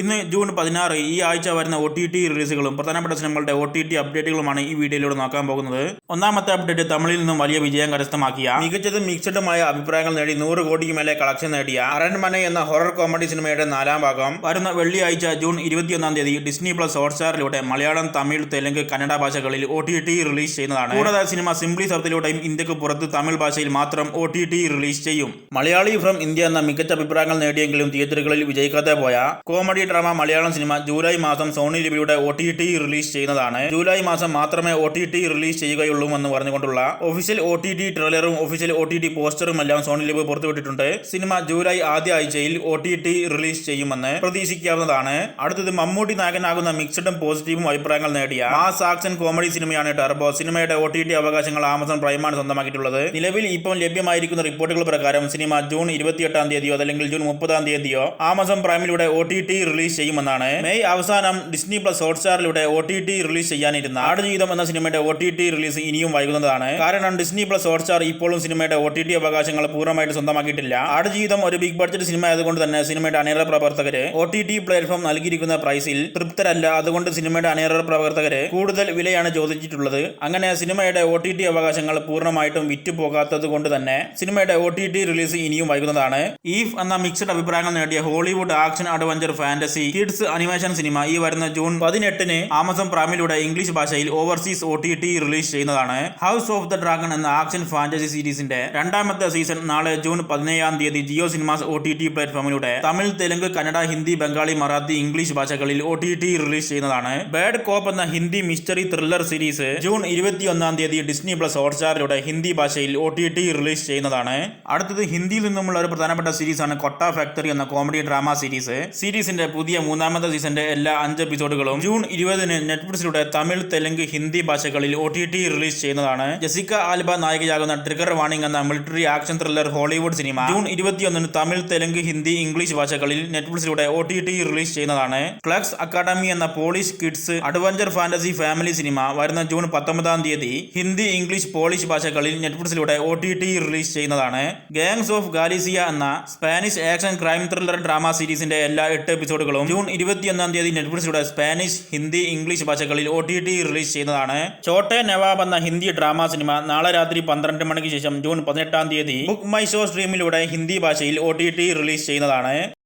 ഇന്ന് ജൂൺ പതിനാറ് ഈ ആഴ്ച വരുന്ന ഒ ടി ടി റിലീസുകളും പ്രധാനപ്പെട്ട സിനിമകളുടെ ഒ ടി ടി അപ്ഡേറ്റുകളുമാണ് ഈ വീഡിയോയിലൂടെ നോക്കാൻ പോകുന്നത്. ഒന്നാമത്തെ അപ്ഡേറ്റ് തമിഴിൽ നിന്നും വലിയ വിജയം കരസ്ഥമാക്കിയ മികച്ചതും മിക്സഡുമായ അഭിപ്രായങ്ങൾ നേടി നൂറ് കോടിക്ക് മേലെ കളക്ഷൻ നേടിയ അരൺമന എന്ന ഹൊറർ കോമഡി സിനിമയുടെ നാലാം ഭാഗം വരുന്ന വെള്ളിയാഴ്ച ജൂൺ ഇരുപത്തിയൊന്നാം തീയതി ഡിസ്നി പ്ലസ് ഹോട്ട്സ്റ്റാറിലൂടെ മലയാളം തമിഴ് തെലുങ്ക് കന്നഡ ഭാഷകളിൽ ഒ ടി ടി റിലീസ് ചെയ്യുന്നതാണ്. കൂടാതെ സിനിമ സിംപ്ലി സർത്തിലൂടെയും ഇന്ത്യയ്ക്ക് പുറത്ത് തമിഴ് ഭാഷയിൽ മാത്രം ഒ ടി ടി റിലീസ് ചെയ്യും. മലയാളി ഫ്രം ഇന്ത്യ എന്ന മികച്ച അഭിപ്രായങ്ങൾ നേടിയെങ്കിലും തിയേറ്ററുകളിൽ വിജയിക്കാതെ പോയ comedy drama Malayalam cinema July മാസം സോണി ലിപിയുടെ ഒ ടി ടി റിലീസ് ചെയ്യുന്നതാണ്. ജൂലൈ മാസം മാത്രമേ ഒ ടി ടി റിലീസ് ചെയ്യുകയുള്ളൂ എന്ന് പറഞ്ഞുകൊണ്ടുള്ള ഒഫീഷ്യൽ ഒ ടി ടി ട്രെയിലറും ഒഫീഷ്യൽ ഒ ടി ടി പോസ്റ്ററും എല്ലാം സോണി ലിപി പുറത്തുവിട്ടിട്ടുണ്ട്. സിനിമ ജൂലൈ ആദ്യ ആഴ്ചയിൽ ഒ ടി ടി റിലീസ് ചെയ്യുമെന്ന് പ്രതീക്ഷിക്കാവുന്നതാണ്. അടുത്തത് മമ്മൂട്ടി നായകനാകുന്ന മിക്സഡും പോസിറ്റീവും അഭിപ്രായങ്ങൾ നേടിയ മാസ് ആക്ഷൻ കോമഡി സിനിമയാണ് ടർബോ. സിനിമയുടെ ഒ ടി ടി അവകാശങ്ങൾ ആമസോൺ പ്രൈമാണ് സ്വന്തമാക്കിയിട്ടുള്ളത്. നിലവിൽ ഇപ്പോൾ ലഭ്യമായിരിക്കുന്ന റിപ്പോർട്ടുകൾ പ്രകാരം സിനിമ ജൂൺ ഇരുപത്തിയെട്ടാം തീയതിയോ അല്ലെങ്കിൽ ജൂൺ മുപ്പതാം തീയതിയോ ആമസോൺ പ്രൈമിലൂടെ ഒ ടി ടി റിലീസ് ചെയ്യുമെന്നാണ്. മെയ് അവസാനം ഡിസ്നി പ്ലസ് ഹോട്ട്സ്റ്റാറിലൂടെ ഒ ടി ടി റിലീസ് ചെയ്യാനിരുന്ന ആടുജീവിതം എന്ന സിനിമയുടെ ഒ ടി ടി റിലീസ് ഇനിയും വൈകുന്നതാണ്. കാരണം ഡിസ്നി പ്ലസ് ഹോട്ട്സ്റ്റാർ ഇപ്പോഴും സിനിമയുടെ ഒ ടി ടി അവകാശങ്ങൾ പൂർണമായിട്ട് സ്വന്തമാക്കിയിട്ടില്ല. ആടുജീവിതം ഒരു ബിഗ് ബഡ്ജറ്റ് സിനിമ ആയതുകൊണ്ട് തന്നെ സിനിമയുടെ അണിയറ പ്രവർത്തകര് ഒ ടി ടി പ്ലാറ്റ്ഫോം നൽകിയിരിക്കുന്ന പ്രൈസിൽ തൃപ്തരല്ല. അതുകൊണ്ട് സിനിമയുടെ അണിയറ പ്രവർത്തകര് കൂടുതൽ വിലയാണ് ചോദിച്ചിട്ടുള്ളത്. അങ്ങനെ സിനിമയുടെ ഒ ടി ടി അവകാശങ്ങൾ പൂർണമായിട്ടും വിറ്റുപോകാത്തത് കൊണ്ട് തന്നെ സിനിമയുടെ ഒ ടി ടി റിലീസ് ഇനിയും വൈകുന്നതാണ്. ഈഫ് എന്ന മിക്സഡ് അഭിപ്രായങ്ങൾ നേടിയ Hollywood action adventure fantasy. Kids animation cinema ഈ വരുന്ന ജൂൺ പതിനെട്ടിന് ആമസോൺ പ്രൈമിലൂടെ ഇംഗ്ലീഷ് ഭാഷയിൽ overseas O T T release ചെയ്യുന്നതാണ്. ഹൗസ് ഓഫ് ദ ഡ്രാഗൺ എന്ന ആക്ഷൻ ഫാന്റസി സീരീസിന്റെ രണ്ടാമത്തെ സീസൺ നാളെ ജൂൺ പതിനേഴാം തീയതി Jio cinemas O T T പ്ലാറ്റ്ഫോമിലൂടെ Tamil Telugu Kannada Hindi Bengali Marathi English ഭാഷകളിൽ ഒ ടി ടി റിലീസ് ചെയ്യുന്നതാണ്. ബേഡ് കോപ്പ് എന്ന Hindi mystery thriller series June ഇരുപത്തിയൊന്നാം തീയതി ഡിസ്നി പ്ലസ് ഹോട്ട്സ്റ്റാറിലൂടെ ഹിന്ദി ഭാഷയിൽ ഒ ടി ടി റിലീസ് ചെയ്യുന്നതാണ്. അടുത്തത് ഹിന്ദിയിൽ നിന്നുമുള്ള ഒരു പ്രധാനപ്പെട്ട സീരീസാണ് കൊട്ട ഫാക്ടറി എന്ന കോമഡി ഡ്രാമ സീരീസ്. സീരീസിന്റെ പുതിയ മൂന്നാമത്തെ സീസന്റെ എല്ലാ അഞ്ച് എപ്പിസോഡുകളും ജൂൺ ഇരുപതിന് നെറ്റ്ഫ്ലിക്സിലൂടെ തമിഴ് തെലുങ്ക് ഹിന്ദി ഭാഷകളിൽ ഒ ടി ടി റിലീസ് ചെയ്യുന്നതാണ്. ജസിക്ക ആൽബ നായികയാകുന്ന ട്രിഗർ വാണിംഗ് എന്ന military action thriller Hollywood cinema June ഇരുപത്തിയൊന്നിന് തമിഴ് തെലുങ്ക് ഹിന്ദി ഇംഗ്ലീഷ് ഭാഷകളിൽ നെറ്റ്ഫ്ലിക്സിലൂടെ ഒ ടി ടി റിലീസ് ചെയ്യുന്നതാണ്. ക്ലക്സ് അക്കാഡമി എന്ന Polish kids adventure fantasy family cinema വരുന്ന ജൂൺ പത്തൊമ്പതാം തീയതി ഹിന്ദി ഇംഗ്ലീഷ് പോളിഷ് ഭാഷകളിൽ നെറ്റ്ഫ്ലിക്സിലൂടെ ഒ ടി ടി റിലീസ് ചെയ്യുന്നതാണ്. ഗാങ്സ് ഓഫ് ഗാലിസിയ എന്ന Spanish action crime thriller drama സീരീസിന്റെ എല്ലാ എട്ട് എപ്പിസോഡുകളും ജൂൺ ഇരുപത്തിയൊന്നാം തീയതി നെറ്റ്ഫ്ലിക്സിലൂടെ സ്പാനിഷ് ഹിന്ദി ഇംഗ്ലീഷ് ഭാഷകളിൽ ഒ ടി ടി റിലീസ് ചെയ്യുന്നതാണ്. ചോട്ടെ നവാബ് എന്ന ഹിന്ദി ഡ്രാമ സിനിമ നാളെ രാത്രി പന്ത്രണ്ട് മണിക്ക് ശേഷം ജൂൺ പതിനെട്ടാം തീയതി ബുക്ക് മൈ ഷോ സ്ട്രീമിലൂടെ ഹിന്ദി ഭാഷയിൽ ഒ ടി ടി റിലീസ് ചെയ്യുന്നതാണ്.